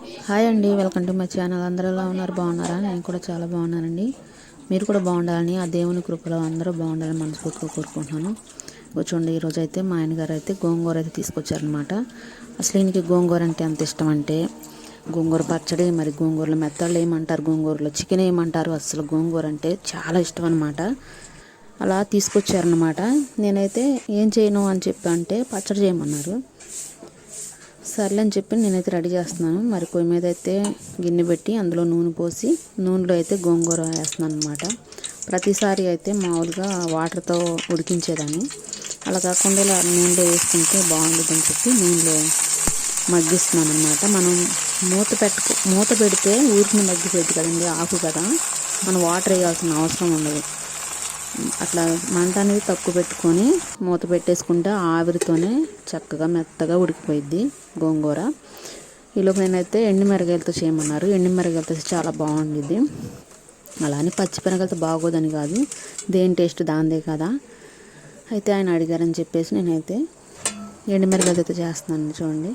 Hi అండి welcome to my channel. అందరూ ఎలా ఉన్నారు? బాగున్నారా? నేను కూడా చాలా బాగున్నానండి. మీరు కూడా బాగుండాలని ఆ దేవుని కృపలో అందరూ బాగుండాలని మనస్ఫూర్తిగా కోరుకుంటున్నాను. కూర్చోండి ఈరోజు అయితే మా ఆయనగారు అయితే గోంగూర అయితే తీసుకొచ్చారనమాట. అసలు ఈయనకి గోంగూర అంటే ఎంత ఇష్టం అంటే గోంగూర పచ్చడి మరి గోంగూరలో మెత్తళ్ళు ఏమంటారు? గోంగూరలో చికెన్ ఏమంటారు? అసలు గోంగూర అంటే చాలా ఇష్టం అనమాట. అలా తీసుకొచ్చారనమాట. నేనైతే ఏం చేయను అని చెప్పి అంటే పచ్చడి చేయమన్నారు. సర్లే అని చెప్పి నేనైతే రెడీ చేస్తున్నాను. మరి పొయ్యి మీద అయితే గిన్నె పెట్టి అందులో నూనె పోసి నూనెలో అయితే గోంగూర వేస్తున్నాను అనమాట ప్రతిసారి అయితే మామూలుగా వాటర్తో ఉడికించేదాన్ని. అలా కాకుండా ఇలా నూనెలో వేసుకుంటే బాగుంటుందని చెప్పి నూనెలో మగ్గిస్తున్నాను అనమాట మనం మూత పెట్టుకో మూత పెడితే ఊరికి మగ్గిపోద్ది కదండి ఆకు కదా. మనం వాటర్ వేయాల్సిన అవసరం ఉండదు. అట్లా మంట అనేది తక్కువ పెట్టుకొని మూత పెట్టేసుకుంటే ఆవిరితోనే చక్కగా మెత్తగా ఉడికిపోయిద్ది గోంగూర. ఈలోపు నేనైతే ఎండు మిరగాయలతో చేయమన్నారు. ఎండు మిరగాయలతో చాలా బాగుండిద్ది. అలా అని పచ్చిమిరగాయలతో బాగోదని కాదు దేని టేస్ట్ దాందే కదా. అయితే ఆయన అడిగారని చెప్పేసి నేనైతే ఎండు మిరగాయలతో చేస్తున్నాను చూడండి.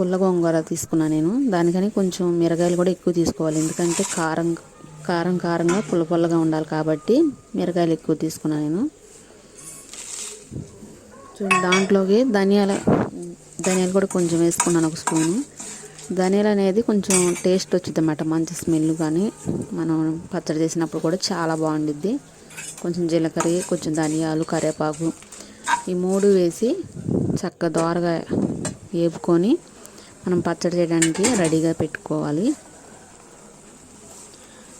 పుల్ల గోంగూర తీసుకున్నాను నేను. దానికని కొంచెం మిరగాయలు కూడా ఎక్కువ తీసుకోవాలి. ఎందుకంటే కారం కారం కారంగా పుల్ల పుల్లగా ఉండాలి కాబట్టి మిరకాయలు ఎక్కువ తీసుకున్నాను నేను. చూడండి దాంట్లోకి ధనియాల ధనియాలు కూడా కొంచెం వేసుకున్నాను ఒక స్పూను. ధనియాలు అనేది కొంచెం టేస్ట్ వచ్చింది అన్నమాట మంచి స్మెల్ కానీ. మనం పచ్చడి చేసినప్పుడు కూడా చాలా బాగుండిద్ది. కొంచెం జీలకర్ర కొంచెం ధనియాలు కరివేపాకు ఈ మూడు వేసి చక్క దోరగా వేపుకొని మనం పచ్చడి చేయడానికి రెడీగా పెట్టుకోవాలి.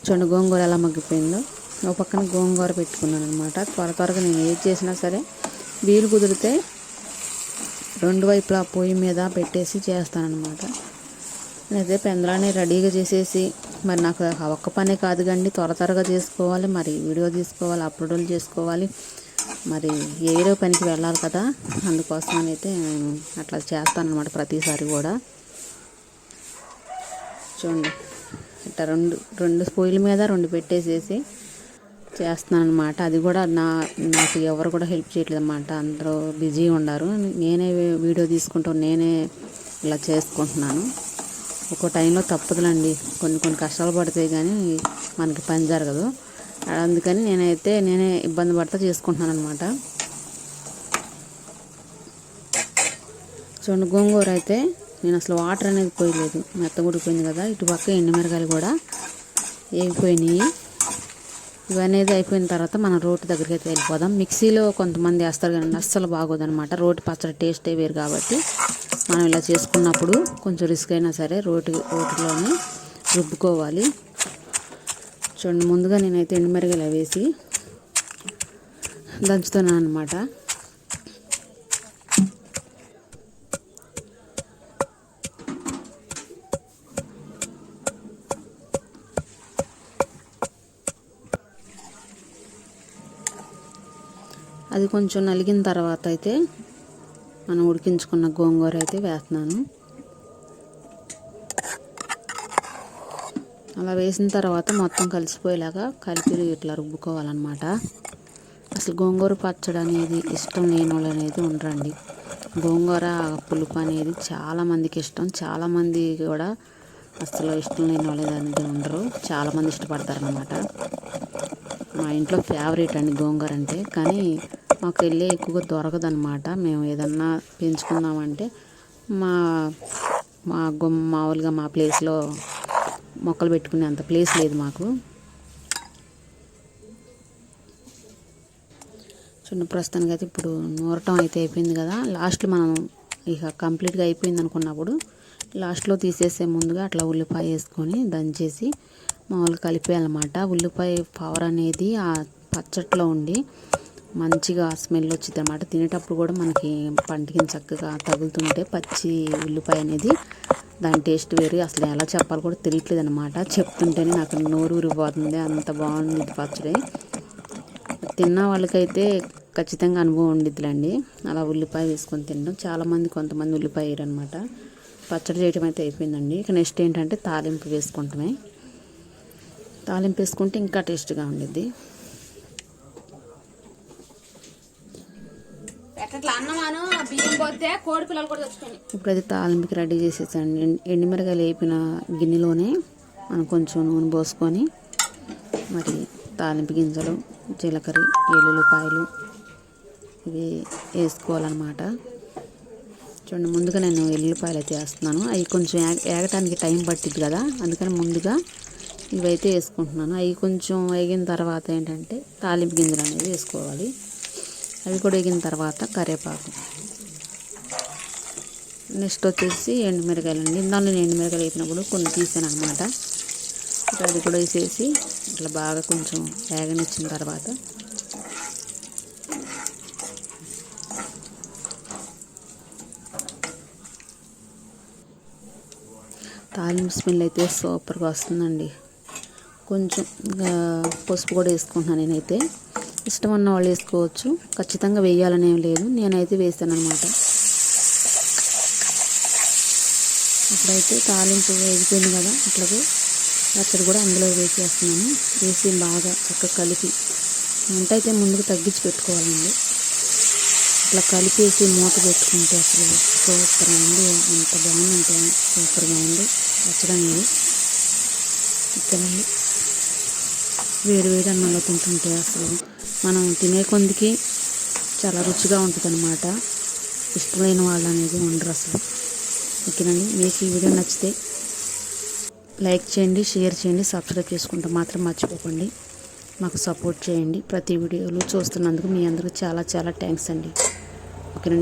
చూడండి గోంగూర ఎలా మగ్గిపోయిందో. ఒక పక్కన గోంగూర పెట్టుకున్నాను అనమాట త్వర త్వరగా నేను ఏది చేసినా సరే వీలు కుదిరితే రెండు వైపులా పొయ్యి మీద పెట్టేసి చేస్తానన్నమాట. నేనైతే పెందలాన్ని రెడీగా చేసేసి మరి నాకు ఒక్క పనే కాదు కండి త్వర త్వరగా చేసుకోవాలి మరి వీడియో తీసుకోవాలి అప్లోడ్లు చేసుకోవాలి మరి ఏదో పనికి వెళ్ళాలి కదా అందుకోసం అయితే నేను అట్లా చేస్తానమాట ప్రతిసారి కూడా. చూడండి. ఇట్లా రెండు రెండు పొయ్యిల మీద రెండు పెట్టేసేసి చేస్తున్నాను అనమాట అది కూడా నా నాకు ఎవరు కూడా హెల్ప్ చేయట్లేదు అనమాట అందరూ బిజీ ఉన్నారు నేనే వీడియో తీసుకుంటూ నేనే ఇలా చేసుకుంటున్నాను. ఒక్కో టైంలో తప్పదులండి. కొన్ని కొన్ని కష్టాలు పడితే కానీ మనకి పని జరగదు. అందుకని నేనైతే నేనే ఇబ్బంది పడతా చేసుకుంటున్నాను అనమాట చూడండి గోంగూర అయితే నేను అసలు వాటర్ అనేది పోయలేదు. మెత్త ఉడికిపోయింది కదా ఇటు పక్క ఎండుమిరకాయలు కూడా వేగిపోయినాయి ఇవనేది అయిపోయిన తర్వాత మనం రోటి దగ్గరికి అయితే వెళ్ళిపోదాం. మిక్సీలో కొంతమంది వేస్తారు కానీ అస్సలు బాగోదనమాట రోటి పచ్చడి టేస్టే వేరు కాబట్టి మనం ఇలా చేసుకున్నప్పుడు కొంచెం రిస్క్ అయినా సరే రోటి రోటిలోనే రుబ్బుకోవాలి. చూడండి ముందుగా నేనైతే ఎండుమిరగలు వేసి దంచుతున్నాను అనమాట అది కొంచెం నలిగిన తర్వాత అయితే మనం ఉడికించుకున్న గోంగూర అయితే వేస్తున్నాను. అలా వేసిన తర్వాత మొత్తం కలిసిపోయేలాగా కలిపి ఇట్లా రుబ్బుకోవాలన్నమాట. అసలు గోంగూర పచ్చడి అనేది ఇష్టం లేని వాళ్ళు అనేది ఉండరండి. గోంగూర పులుపు అనేది చాలామందికి ఇష్టం. చాలామంది కూడా అసలు ఇష్టం లేని వాళ్ళు అనేది ఉండరు. చాలామంది ఇష్టపడతారనమాట మా ఇంట్లో ఫేవరెట్ అండి గోంగూర అంటే. కానీ మాకు వెళ్ళి ఎక్కువగా దొరకదనమాట మేము ఏదన్నా పెంచుకుందామంటే మా మా గుమ్మ మామూలుగా మా ప్లేస్లో మొక్కలు పెట్టుకునే అంత ప్లేస్ లేదు మాకు. చూడండి ప్రస్తుతానికి అయితే ఇప్పుడు నూరటం అయితే అయిపోయింది కదా. లాస్ట్లో మనం ఇక కంప్లీట్గా అయిపోయింది అనుకున్నప్పుడు లాస్ట్లో తీసేసే ముందుగా అట్లా ఉల్లిపాయ వేసుకొని దంచేసి మామూలుగా కలిపేయాలన్నమాట. ఉల్లిపాయ పవర్ అనేది ఆ పచ్చట్లో ఉండి మంచిగా స్మెల్ వచ్చింది అనమాట తినేటప్పుడు కూడా మనకి పంటికి చక్కగా తగులుతుంటే పచ్చి ఉల్లిపాయ అనేది దాని టేస్ట్ వేరు. అసలు ఎలా చెప్పాలో కూడా తెలియట్లేదు అనమాట చెప్తుంటేనే నాకు నోరు ఊరిపోతుంది. అంత బాగుంది ఇది పచ్చడి. తిన్న వాళ్ళకైతే ఖచ్చితంగా అనుభవం ఉండిద్దిలేండి. అలా ఉల్లిపాయ వేసుకొని తినడం. చాలామంది కొంతమంది ఉల్లిపాయ వేయరనమాట పచ్చడి చేయడం అయితే అయిపోయిందండి. ఇక నెక్స్ట్ ఏంటంటే తాలింపు వేసుకుంటమే. తాలింపు వేసుకుంటే ఇంకా టేస్ట్గా ఉండిద్ది ఇట్లా అన్నమాను బియ్యం పోతే కోడి పిల్లలు కూడా ఇప్పుడైతే తాలింపుకి రెడీ చేసేసాను ఎండు- వేపిన గిన్నెలోనే మనం కొంచెం నూనె పోసుకొని మరి తాలింపు గింజలు జీలకర్ర ఎల్లుల్లిపాయలు ఇవి వేసుకోవాలన్నమాట. చూడండి ముందుగా నేను ఎల్లుల్లిపాయలు అయితే వేస్తున్నాను. అవి కొంచెం ఏగటానికి టైం పట్టింది కదా అందుకని ముందుగా ఇవైతే వేసుకుంటున్నాను. అవి కొంచెం వేగిన తర్వాత ఏంటంటే తాలింపు గింజలు అనేది వేసుకోవాలి. అవి కూడా వేగిన తర్వాత కరివేపాకు. నెక్స్ట్ వచ్చేసి ఎండుమిరకాయలు అండి ఇందాక నేను ఎండుమిరకాయలు వేసినప్పుడు కొన్ని తీసాను అనమాట అది కూడా వేసేసి ఇట్లా బాగా కొంచెం వేగనిచ్చిన తర్వాత తాలింపు స్మెల్ అయితే సూపర్గా వస్తుందండి. కొంచెం పసుపు కూడా వేసుకుంటున్నాను నేనైతే. ఇష్టం ఉన్న వాళ్ళు వేసుకోవచ్చు. ఖచ్చితంగా వేయాలనేం లేదు. నేనైతే వేసాను అనమాట ఇప్పుడైతే తాలింపు వేగిపోయింది కదా అట్లాగే పచ్చడి కూడా అందులో వేసేస్తున్నాను వేసి బాగా చక్కగా కలిపి వంట అయితే ముందుకు తగ్గించి పెట్టుకోవాలండి ఇట్లా కలిపేసి మూత పెట్టుకుంటే అసలు సూపర్ అండి ఎంత బాగుందంటే సూపర్గా ఉంది. పచ్చడి అనేది ఇక్కడ వేడి వేడి అన్నంలో తింటుంటే అసలు మనం తినే కొందికి చాలా రుచిగా ఉంటుంది అనమాట ఇష్టమైన వాళ్ళు అనేది ఉండరు అసలు. ఓకేనండి. మీకు ఈ వీడియో నచ్చితే లైక్ చేయండి షేర్ చేయండి సబ్స్క్రైబ్ చేసుకుంటే మాత్రం మర్చిపోకండి. మాకు సపోర్ట్ చేయండి. ప్రతి వీడియోలు చూస్తున్నందుకు మీ అందరికీ చాలా చాలా థ్యాంక్స్ అండి.